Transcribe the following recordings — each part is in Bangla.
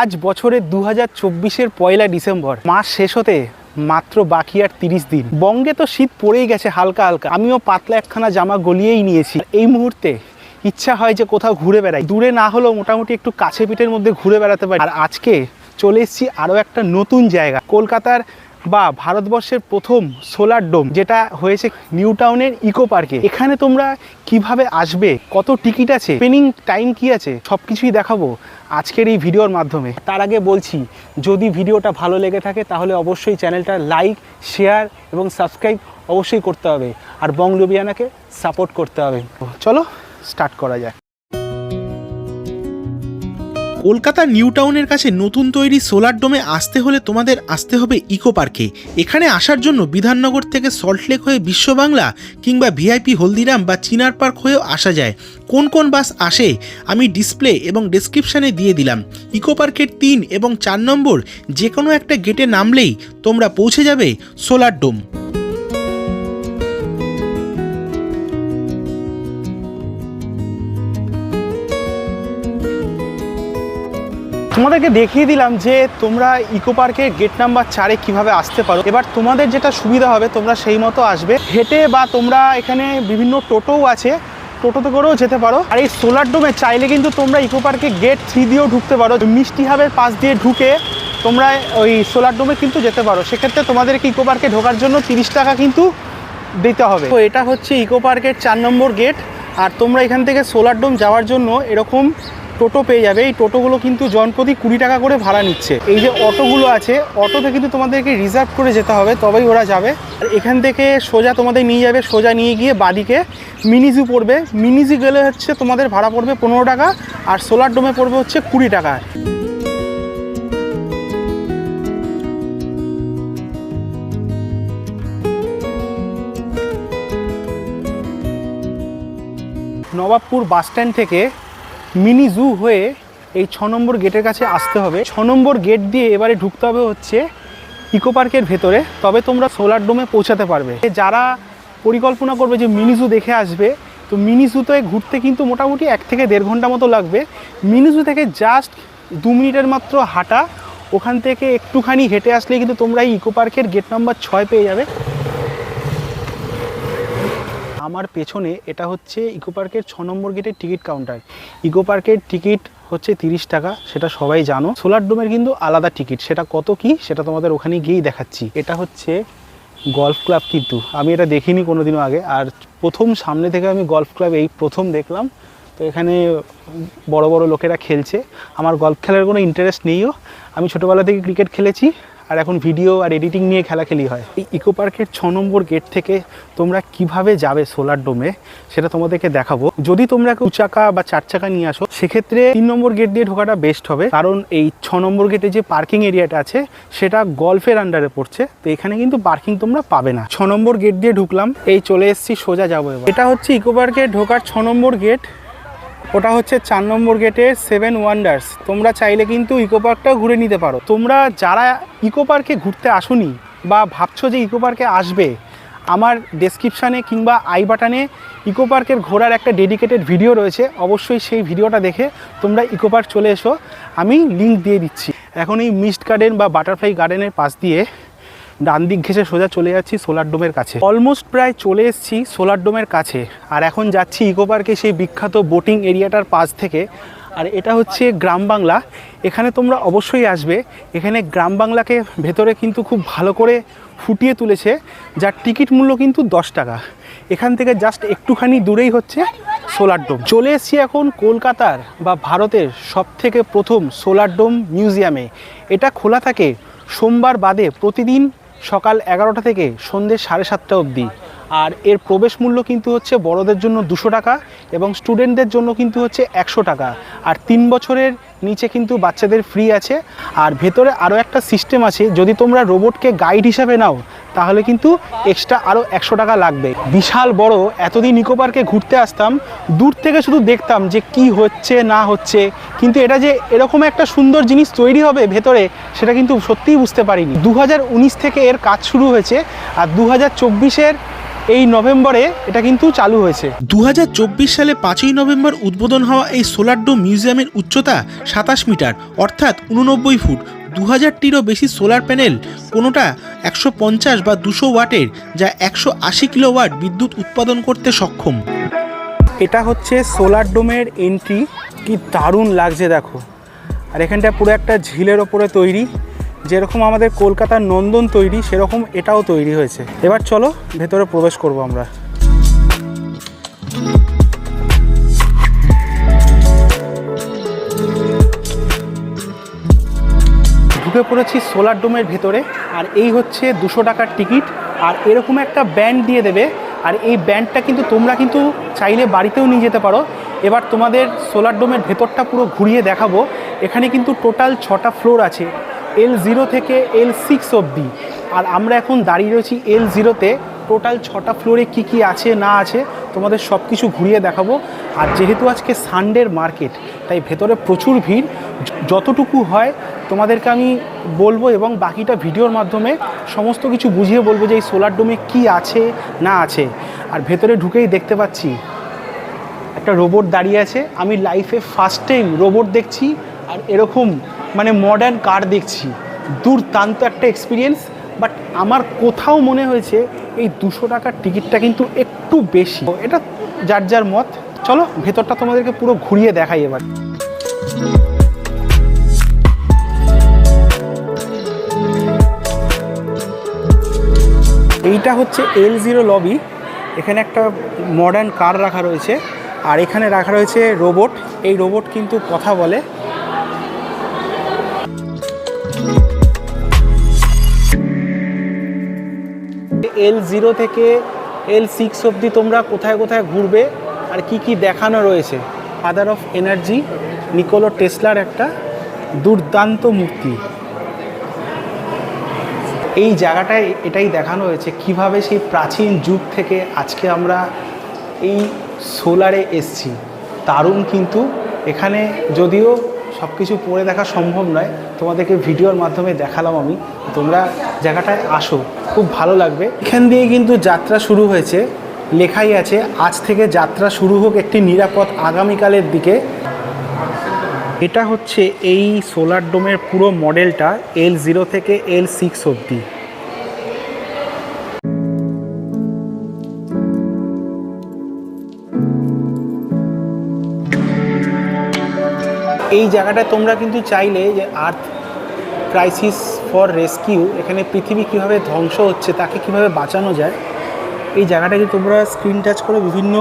আজ বছরের দু হাজার চব্বিশের পয়লা ডিসেম্বর। মাস শেষ হতে মাত্র বাকি আর তিরিশ দিন। বঙ্গে তো শীত পড়েই গেছে হালকা হালকা। আমিও পাতলা একখানা জামা গলিয়েই নিয়েছি। এই মুহূর্তে ইচ্ছা হয় যে কোথাও ঘুরে বেড়াই। দূরে না হলেও মোটামুটি একটু কাছে পিঠের মধ্যে ঘুরে বেড়াতে পারি। আর আজকে চলে এসেছি আরও একটা নতুন জায়গা। কলকাতার বা ভারতবর্ষের প্রথম সোলার ডোম, যেটা হয়েছে নিউ টাউনের ইকো পার্কে। এখানে তোমরা কীভাবে আসবে? কত টিকিট আছে? স্পেনিং টাইম কি আছে? সব কিছুই দেখাবো আজকের এই ভিডিওর মাধ্যমে। তার আগে বলছি, যদি ভিডিওটা ভালো লেগে থাকে, তাহলে অবশ্যই চ্যানেলটা লাইক শেয়ার এবং সাবস্ক্রাইব অবশ্যই করতে হবে। আর বং লুবিয়ানাকে সাপোর্ট করতে হবে। চলো স্টার্ট করা যায় কলকাতা নিউ টাউনের কাছে নতুন তৈরি সোলার ডোমে আসতে হলে তোমাদের আসতে হবে ইকো পার্কে। এখানে আসার জন্য বিধাননগর থেকে সল্টলেক হয়ে বিশ্ব বাংলা কিংবা ভিআইপি হলদিরাম বা চিনার পার্ক হয়েও আসা যায়। কোন কোন বাস আসে আমি ডিসপ্লে এবং ডেসক্রিপশানে দিয়ে দিলাম। ইকো পার্কের তিন এবং চার নম্বর যে কোনো একটা গেটে নামলেই তোমরা পৌঁছে যাবে সোলার ডোম। তোমাদেরকে দেখিয়ে দিলাম যে তোমরা ইকো পার্কের গেট নাম্বার চারে কীভাবে আসতে পারো। এবার তোমাদের যেটা সুবিধা হবে, তোমরা সেই মতো আসবে। হেঁটে বা তোমরা এখানে বিভিন্ন টোটোও আছে, টোটোতে করেও যেতে পারো। আর এই সোলার ডোমে চাইলে কিন্তু তোমরা ইকো পার্কে গেট থ্রি দিয়েও ঢুকতে পারো। মিষ্টি হাবের পাশ দিয়ে ঢুকে তোমরা ওই সোলার ডোমে কিন্তু যেতে পারো। সেক্ষেত্রে তোমাদেরকে ইকো পার্কে ঢোকার জন্য তিরিশ টাকা কিন্তু দিতে হবে। তো এটা হচ্ছে ইকো পার্কের চার নম্বর গেট। আর তোমরা এখান থেকে সোলার ডোম যাওয়ার জন্য এরকম টোটো পেয়ে যাবে। এই টোটোগুলো কিন্তু জনপ্রতি কুড়ি টাকা করে ভাড়া নিচ্ছে। এই যে অটোগুলো আছে, অটোতে কিন্তু তোমাদেরকে রিজার্ভ করে যেতে হবে, তবেই ওরা যাবে। আর এখান থেকে সোজা তোমাদের নিয়ে যাবে, সোজা নিয়ে গিয়ে বাদিকে মিনিজু পড়বে। মিনিজু গেলে হচ্ছে তোমাদের ভাড়া পড়বে পনেরো টাকা, আর সোলার ডোমে পড়বে হচ্ছে কুড়ি টাকা। নবাবপুর বাস স্ট্যান্ড থেকে মিনি জু হয়ে এই ছ নম্বর গেটের কাছে আসতে হবে। ছ নম্বর গেট দিয়ে এবারে ঢুকতে হবে হচ্ছে ইকো পার্কের ভেতরে। তবে তোমরা সোলার ডোমে পৌঁছাতে পারবে। যারা পরিকল্পনা করবে যে মিনি জু দেখে আসবে, তো মিনি জুতে ঘুরতে কিন্তু মোটামুটি এক থেকে দেড় ঘণ্টা মতো লাগবে। মিনি জু থেকে জাস্ট দু মিনিটের মাত্র হাঁটা। ওখান থেকে একটুখানি হেঁটে আসলে কিন্তু তোমরা এই ইকো পার্কের গেট নাম্বার ছয় পেয়ে যাবে। আমার পেছনে এটা হচ্ছে ইকো পার্কের ছ নম্বর গেটের টিকিট কাউন্টার। ইকো পার্কের টিকিট হচ্ছে তিরিশ টাকা, সেটা সবাই জানো। সোলার ডোমের কিন্তু আলাদা টিকিট, সেটা কত কি সেটা তোমাদের ওখানে গিয়েই দেখাচ্ছি। এটা হচ্ছে গলফ ক্লাব কিন্তু, আমি এটা দেখিনি কোনোদিনও আগে, আর প্রথম সামনে থেকে আমি গলফ ক্লাব এই প্রথম দেখলাম। তো এখানে বড় বড় লোকেরা খেলছে। আমার গলফ খেলার কোনো ইন্টারেস্ট নেইও। আমি ছোটোবেলা থেকে ক্রিকেট খেলেছি। আর এখন ভিডিও আর এডিটিং নিয়ে খেলাখেলি হয়। এই ইকো পার্কের ছ নম্বর গেট থেকে তোমরা কীভাবে যাবে সোলার ডোমে সেটা তোমাদেরকে দেখাবো। যদি তোমরা দু চাকা বা চার চাকা নিয়ে আসো, সেক্ষেত্রে তিন নম্বর গেট দিয়ে ঢোকাটা বেস্ট হবে। কারণ এই ছ নম্বর গেটে যে পার্কিং এরিয়াটা আছে, সেটা গল্ফের আন্ডারে পড়ছে। তো এখানে কিন্তু পার্কিং তোমরা পাবে না। ছ নম্বর গেট দিয়ে ঢুকলাম। এই চলে এসেছি, সোজা যাব এবার। এটা হচ্ছে ইকো পার্কে ঢোকার ছ নম্বর গেট ওটা হচ্ছে চার নম্বর গেটে সেভেন ওয়ান্ডার্স তোমরা চাইলে কিন্তু ইকো পার্কটাও ঘুরে নিতে পারো। তোমরা যারা ইকো পার্কে ঘুরতে আসোনি বা ভাবছ যে ইকো পার্কে আসবে, আমার ডেসক্রিপশানে কিংবা আই বাটানে ইকো পার্কের ঘোরার একটা ডেডিকেটেড ভিডিও রয়েছে। অবশ্যই সেই ভিডিওটা দেখে তোমরা ইকো পার্ক চলে এসো। আমি লিঙ্ক দিয়ে দিচ্ছি। এখন এই মিস্ট গার্ডেন বা বাটারফ্লাই গার্ডেনের পাশ দিয়ে ডান দিক ঘেসে সোজা চলে যাচ্ছি সোলার ডোমের কাছে। অলমোস্ট প্রায় চলে এসেছি সোলার ডোমের কাছে। আর এখন যাচ্ছি ইকো পার্কে সেই বিখ্যাত বোটিং এরিয়াটার পাশ থেকে। আর এটা হচ্ছে গ্রাম বাংলা। এখানে তোমরা অবশ্যই আসবে। এখানে গ্রাম বাংলাকে ভেতরে কিন্তু খুব ভালো করে ফুটিয়ে তুলেছে, যার টিকিট মূল্য কিন্তু দশ টাকা। এখান থেকে জাস্ট একটুখানি দূরেই হচ্ছে সোলার ডোম। চলে এসেছি এখন কলকাতার বা ভারতের সব থেকে প্রথম সোলার ডোম মিউজিয়ামে। এটা খোলা থাকে সোমবার বাদে প্রতিদিন সকাল এগারোটা থেকে সন্ধ্যে সাড়ে সাতটা অবধি। আর এর প্রবেশ মূল্য কিন্তু হচ্ছে বড়দের জন্য দুশো টাকা এবং স্টুডেন্টদের জন্য কিন্তু হচ্ছে একশো টাকা। আর তিন বছরের নিচে কিন্তু বাচ্চাদের ফ্রি আছে। আর ভেতরে আরও একটা সিস্টেম আছে, যদি তোমরা রোবটকে গাইড হিসাবে নাও, তাহলে কিন্তু এক্সট্রা আরও একশো টাকা লাগবে। বিশাল বড়, এতদিন ইকো পার্কে ঘুরতে আসতাম, দূর থেকে শুধু দেখতাম যে কি হচ্ছে, না হচ্ছে। কিন্তু এটা যে এরকম একটা সুন্দর জিনিস তৈরি হবে ভেতরে, সেটা কিন্তু সত্যিই বুঝতে পারিনি। দু হাজার উনিশ থেকে এর কাজ শুরু হয়েছে, আর দু হাজার এই নভেম্বরে এটা কিন্তু চালু হয়েছে। দু হাজার চব্বিশ সালে পাঁচই নভেম্বর উদ্বোধন হওয়া এই সোলার ডোম মিউজিয়ামের উচ্চতা সাতাশ মিটার অর্থাৎ উননব্বই ফুট। দু হাজারটিরও বেশি সোলার প্যানেল কোনোটা একশো পঞ্চাশ বা দুশো ওয়াটের যা একশো আশি কিলো ওয়াট বিদ্যুৎ উৎপাদন করতে সক্ষম। এটা হচ্ছে সোলার ডোমের এন্ট্রি কি দারুণ লাগছে দেখো। আর এখানটা পুরো একটা ঝিলের ওপরে তৈরি। যেরকম আমাদের কলকাতার নন্দন তৈরি, সেরকম এটাও তৈরি হয়েছে। এবার চলো, ভেতরে প্রবেশ করব আমরা। ঢুকে পড়েছি সোলার ডোমের ভেতরে, আর এই হচ্ছে দুশো টাকার টিকিট, আর এরকম একটা ব্যান্ড দিয়ে দেবে, আর এই ব্যান্ডটা কিন্তু তোমরা কিন্তু চাইলে বাড়িতেও নিয়ে যেতে পারো। এবার তোমাদের সোলার ডোমের ভেতরটা পুরো ঘুরিয়ে দেখাবো। এখানে কিন্তু টোটাল ছটা ফ্লোর আছে। এল জিরো থেকে এল সিক্স অবধি। আর আমরা এখন দাঁড়িয়ে রয়েছি এল জিরোতে টোটাল ছটা ফ্লোরে কি কি আছে, না আছে, তোমাদের সব কিছু ঘুরিয়ে দেখাবো। আর যেহেতু আজকে সানডের মার্কেট তাই ভেতরে প্রচুর ভিড়। যতটুকু হয়, তোমাদেরকে আমি বলব এবং বাকিটা ভিডিওর মাধ্যমে সমস্ত কিছু বুঝিয়ে বলব যে এই সোলার ডোমে কি আছে, না আছে। আর ভেতরে ঢুকেই দেখতে পাচ্ছি, একটা রোবট দাঁড়িয়ে আছে। আমি লাইফে ফার্স্ট টাইম রোবট দেখছি, আর এরকম মানে মডার্ন কার দেখছি। দুর্দান্ত একটা এক্সপিরিয়েন্স বাট আমার কোথাও মনে হয়েছে এই দুশো টাকার টিকিটটা কিন্তু একটু বেশি। এটা যার যার মত। চলো, ভেতরটা তোমাদেরকে পুরো ঘুরিয়ে দেখাই এবার। এইটা হচ্ছে এল জিরো লবি এখানে একটা মডার্ন কার রাখা রয়েছে। আর এখানে রাখা রয়েছে রোবট এই রোবট কিন্তু কথা বলে। এল জিরো থেকে এল সিক্স অবধি তোমরা কোথায় কোথায় ঘুরবে আর কি কি দেখানো রয়েছে? ফাদার অফ এনার্জি নিকোলো টেসলার একটা দুর্দান্ত মূর্তি। এই জায়গাটায় এটাই দেখানো হয়েছে কীভাবে সেই প্রাচীন যুগ থেকে আজকে আমরা এই সোলারে এসছি। দারুণ কিন্তু এখানে যদিও সব কিছু পড়ে দেখা সম্ভব নয়। তোমাদেরকে ভিডিওর মাধ্যমে দেখালাম আমি। তোমরা জায়গাটায় আসো, খুব ভালো লাগবে। এখান দিয়ে কিন্তু যাত্রা শুরু হয়েছে। লেখাই আছে, আজ থেকে যাত্রা শুরু হোক একটি নিরাপদ আগামীকালের দিকে। এটা হচ্ছে এই সোলার ডোমের পুরো মডেলটা এল জিরো থেকে এল সিক্স অবধি। এই জায়গাটা তোমরা কিন্তু চাইলে যে আর্থ ক্রাইসিস ফর রেস্কিউ, এখানে পৃথিবী কীভাবে ধ্বংস হচ্ছে, তাকে কীভাবে বাঁচানো যায়, এই জায়গাটাকে তোমরা স্ক্রিন টাচ করে, বিভিন্ন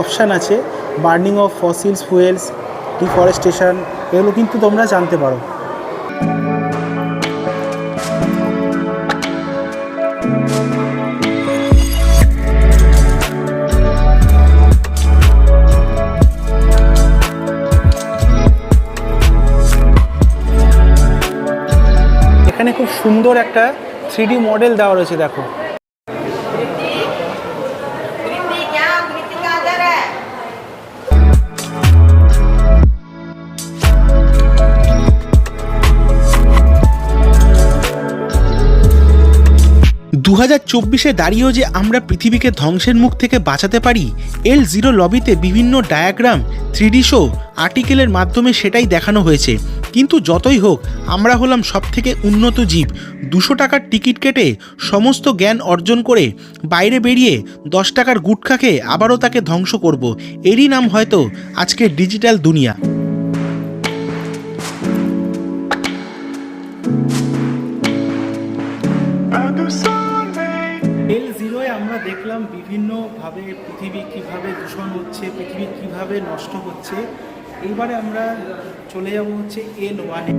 অপশান আছে, burning of fossils, fuels, deforestation, এগুলো কিন্তু তোমরা জানতে পারো। সুন্দর একটা থ্রি মডেল দেওয়া রয়েছে দেখো। দু হাজার চব্বিশে দাঁড়িয়েও যে আমরা পৃথিবীকে ধ্বংসের মুখ থেকে বাঁচাতে পারি এল জিরো লবিতে বিভিন্ন ডায়াগ্রাম থ্রিডি শো আর্টিকেলের মাধ্যমে সেটাই দেখানো হয়েছে। কিন্তু যতই হোক, আমরা হলাম সব থেকে উন্নত জীব। দুশো টাকার টিকিট কেটে সমস্ত জ্ঞান অর্জন করে বাইরে বেরিয়ে দশ টাকার গুটখা খেয়ে আবারও তাকে ধ্বংস করব। এরই নাম হয়তো আজকের ডিজিটাল দুনিয়া। কীভাবে নষ্ট হচ্ছে? এইবারে আমরা চলে যাব হচ্ছে এল ওয়ানে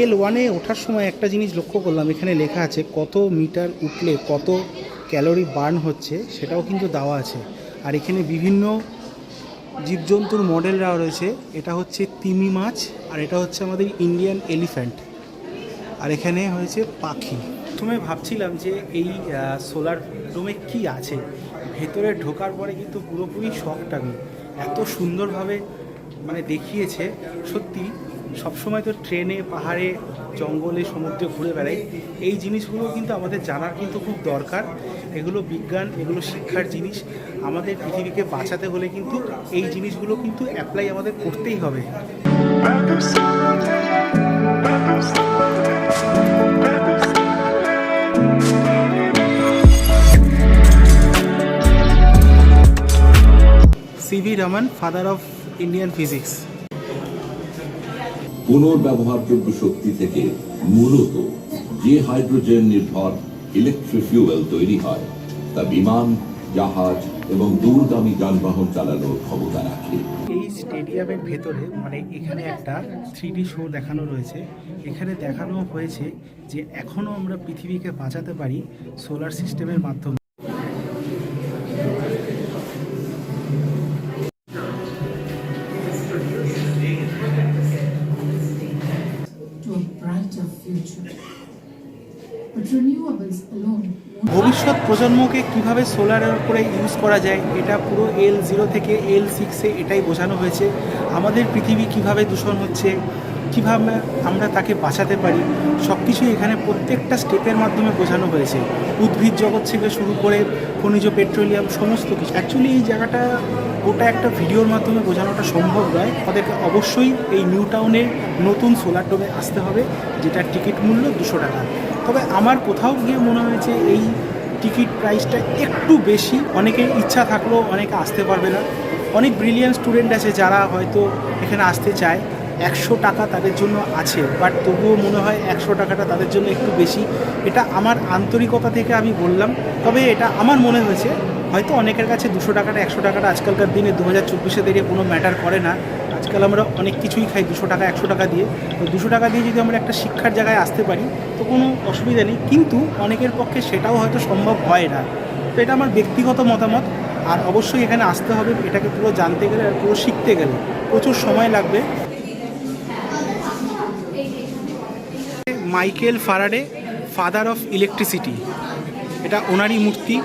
এল ওয়ানে ওঠার সময় একটা জিনিস লক্ষ্য করলাম। এখানে লেখা আছে কত মিটার উঠলে কত ক্যালোরি বার্ন হচ্ছে, সেটাও কিন্তু দেওয়া আছে। আর এখানে বিভিন্ন জীবজন্তুর মডেল দেওয়া রয়েছে। এটা হচ্ছে তিমি মাছ আর এটা হচ্ছে আমাদের ইন্ডিয়ান এলিফ্যান্ট আর এখানে হয়েছে পাখি। প্রথমে ভাবছিলাম যে এই সোলার ডোমে কি আছে? ভেতরে ঢোকার পরে কিন্তু পুরোপুরি শখটা আমি এত সুন্দরভাবে মানে দেখিয়েছে। সত্যি, সবসময় তো ট্রেনে, পাহাড়ে, জঙ্গলে, সমুদ্রে ঘুরে বেড়াই। এই জিনিসগুলো কিন্তু আমাদের জানার কিন্তু খুব দরকার। এগুলো বিজ্ঞান, এগুলো শিক্ষার জিনিস। আমাদের পৃথিবীকে বাঁচাতে হলে কিন্তু এই জিনিসগুলো কিন্তু অ্যাপ্লাই আমাদের করতেই হবে। CV Raman father of Indian physics পুনর্ব্যবহারযোগ্য শক্তি থেকে মূলত যে হাইড্রোজেন নির্ভর ইলেকট্রিক ফুয়েল তৈরি হয় তা বিমান জাহাজ এবং দূরগামী যানবাহন চালানোর ক্ষমতা রাখে। এই স্টেডিয়ামের ভেতরে মানে এখানে একটা থ্রি শো দেখানো রয়েছে। এখানে দেখানো হয়েছে যে এখনও আমরা পৃথিবীকে বাঁচাতে পারি সোলার সিস্টেমের মাধ্যমে। প্রজন্মকে কীভাবে সোলারের উপরে ইউজ করা যায়, এটা পুরো এল জিরো থেকে এল সিক্সে এটাই বোঝানো হয়েছে। আমাদের পৃথিবী কীভাবে দূষণ হচ্ছে, কীভাবে আমরা তাকে বাঁচাতে পারি সব কিছুই এখানে প্রত্যেকটা স্টেপের মাধ্যমে বোঝানো হয়েছে। উদ্ভিদ জগৎ থেকে শুরু করে খনিজ, পেট্রোলিয়াম, সমস্ত কিছু। অ্যাকচুয়ালি এই জায়গাটা ওটা একটা ভিডিওর মাধ্যমে বোঝানোটা সম্ভব নয়। আমাদেরকে অবশ্যই এই নিউ টাউনের নতুন সোলার ডোমে আসতে হবে, যেটার টিকিট মূল্য দুশো টাকা। তবে আমার কোথাও গিয়ে মনে হয়েছে, এই টিকিট প্রাইসটা একটু বেশি। অনেকের ইচ্ছা থাকলেও অনেকে আসতে পারবে না। অনেক ব্রিলিয়ান্ট স্টুডেন্ট আছে যারা হয়তো এখানে আসতে চায়। একশো টাকা তাদের জন্য আছে বাট তবুও মনে হয় একশো টাকাটা তাদের জন্য একটু বেশি। এটা আমার আন্তরিকতা থেকে আমি বললাম। তবে এটা আমার মনে হয়েছে, হয়তো অনেকের কাছে দুশো টাকাটা, একশো টাকাটা আজকালকার দিনে দু হাজার চব্বিশে দাঁড়িয়ে কোনো ম্যাটার করে না। আজকাল আমরা অনেক কিছুই খাই, দুশো টাকা, একশো টাকা দিয়ে। তো দুশো টাকা দিয়ে যদি আমরা একটা শিক্ষার জায়গায় আসতে পারি, তো কোনো অসুবিধা নেই। কিন্তু অনেকের পক্ষে সেটাও হয়তো সম্ভব হয় না। তো এটা আমার ব্যক্তিগত মতামত। আর অবশ্যই এখানে আসতে হবে, এটাকে পুরো জানতে গেলে আর পুরো শিখতে গেলে। প্রচুর সময় লাগবে। Michael Faraday father of electricity এটা ওনারই মূর্তি।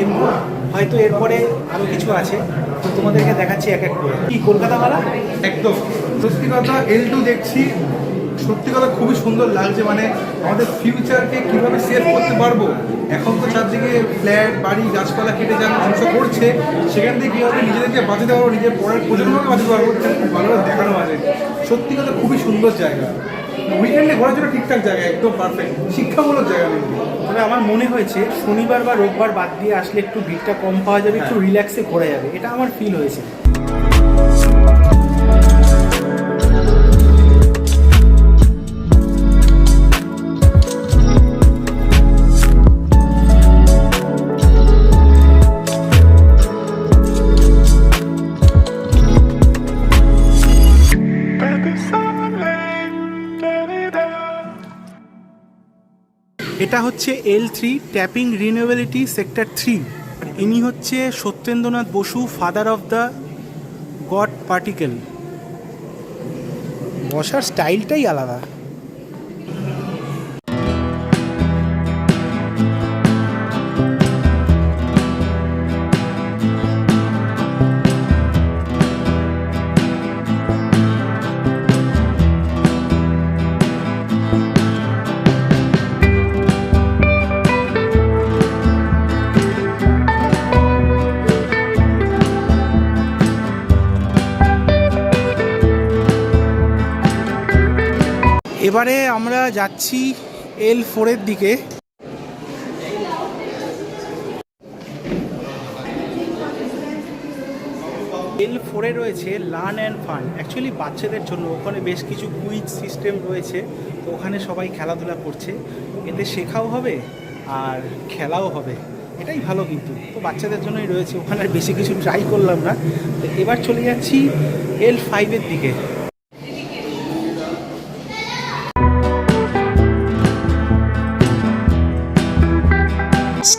কেন্দ্র হয়তো এরপরে আরও কিছু আছে। তো তোমাদেরকে দেখাচ্ছি এক এক করে। কি কলকাতাওয়ালা একদম। সত্যি কথা এল টু দেখছি। সত্যি কথা খুবই সুন্দর লাগছে। মানে আমাদের ফিউচারকে কীভাবে সেভ করতে পারব? এখন তো চারদিকে ফ্ল্যাট বাড়ি, গাছপালা কেটে যা ধ্বংস করছে, সেখান থেকে কীভাবে নিজেদেরকে বাঁচাতে পারব, নিজের পরের প্রজন্মকে বাঁচাতে পারব খুব ভালোভাবে দেখানো আছে। সত্যি কথা, খুবই সুন্দর জায়গা। উইকেন্ডে ঘোরার জন্য ঠিকঠাক জায়গা, একদম পারফেক্ট শিক্ষামূলক জায়গা তবে আমার মনে হয়েছে, শনিবার বা রোববার বাদ দিয়ে আসলে একটু ভিড়টা কম পাওয়া যাবে, একটু রিল্যাক্সে ঘোরা যাবে। এটা আমার ফিল হয়েছে। এটা হচ্ছে L three tapping renewability sector three ইনি হচ্ছে Satyendranath Basu father of the God particle বসার স্টাইলটাই আলাদা। এবারে আমরা যাচ্ছি এল ফোরের দিকে। এল ফোরে রয়েছে লার্ন অ্যান্ড ফান অ্যাকচুয়ালি বাচ্চাদের জন্য ওখানে বেশ কিছু কুইজ সিস্টেম রয়েছে, তো ওখানে সবাই খেলাধুলা করছে। এতে শেখাও হবে আর খেলাও হবে। এটাই ভালো কিন্তু। তো বাচ্চাদের জন্যই রয়েছে। ওখানে আর বেশি কিছু ট্রাই করলাম না। তো এবার চলে যাচ্ছি এল ফাইভের দিকে।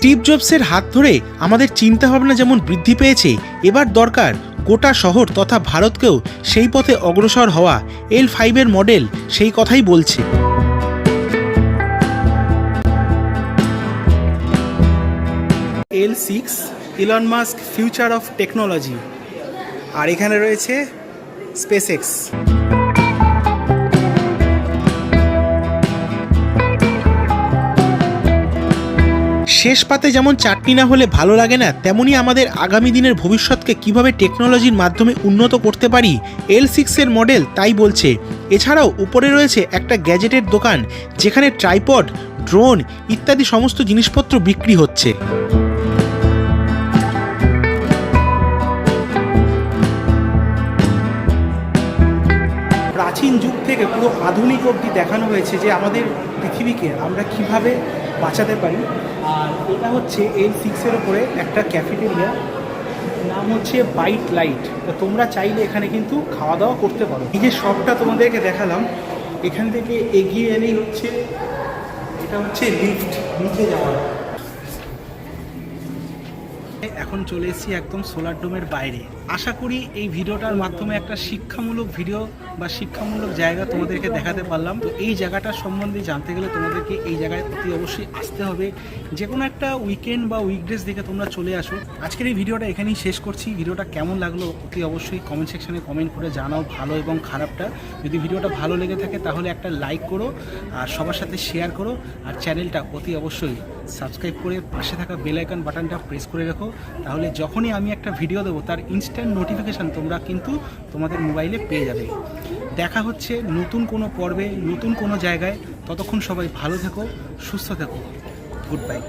স্টিভ জবসের হাত ধরে আমাদের চিন্তাভাবনা যেমন বৃদ্ধি পেয়েছে, এবার দরকার গোটা শহর তথা ভারতকেও সেই পথে অগ্রসর হওয়া এল ফাইভের মডেল সেই কথাই বলছে। L six Elon Musk future of technology আর এখানে রয়েছে স্পেস শেষ পাতে যেমন চাটনি না হলে ভালো লাগে না, তেমনি আমাদের আগামী দিনের ভবিষ্যৎকে কীভাবে টেকনোলজির মাধ্যমে উন্নত করতে পারি এল সিক্সের মডেল তাই বলছে। এছাড়াও উপরে রয়েছে একটা গ্যাজেটের দোকান, যেখানে ট্রাইপড, ড্রোন ইত্যাদি সমস্ত জিনিসপত্র বিক্রি হচ্ছে। প্রাচীন যুগ থেকে পুরো আধুনিক অবধি দেখানো হয়েছে যে আমাদের পৃথিবীকে আমরা কীভাবে বাঁচাতে পারি, আর এটা হচ্ছে এল সিক্সের ওপরে একটা ক্যাফেটেরিয়া নাম হচ্ছে বাইট লাইট তো তোমরা চাইলে এখানে কিন্তু খাওয়া দাওয়া করতে পারো। এই যে শপটা তোমাদেরকে দেখালাম, এখান থেকে এগিয়ে এলেই হচ্ছে, এটা হচ্ছে লিফট নিচে যাওয়া। এখন চলে এসেছি একদম সোলার ডোমের বাইরে। আশা করি এই ভিডিওটার মাধ্যমে একটা শিক্ষামূলক ভিডিও বা শিক্ষামূলক জায়গা তোমাদেরকে দেখাতে পারলাম। তো এই জায়গাটার সম্বন্ধে জানতে গেলে তোমাদেরকে এই জায়গায় অতি অবশ্যই আসতে হবে। যে কোনো একটা উইকেন্ড বা উইকডেজ দেখে তোমরা চলে আসো। আজকের এই ভিডিওটা এখানেই শেষ করছি। ভিডিওটা কেমন লাগল অতি অবশ্যই কমেন্ট সেকশানে কমেন্ট করে জানাও ভালো এবং খারাপটা। যদি ভিডিওটা ভালো লেগে থাকে তাহলে একটা লাইক করো, আর সবার সাথে শেয়ার করো, আর চ্যানেলটা অতি অবশ্যই সাবস্ক্রাইব করে পাশে থাকা বেল আইকন বাটনটা প্রেস করে রাখো। তাহলে যখনই আমি একটা ভিডিও দেবো, তার ইনস্ট্যান্ট নোটিফিকেশান তোমরা কিন্তু তোমাদের মোবাইলে পেয়ে যাবে। দেখা হচ্ছে নতুন কোনো পর্বে, নতুন কোনো জায়গায়। ততক্ষণ সবাই ভালো থেকো, সুস্থ থেকো। Good bye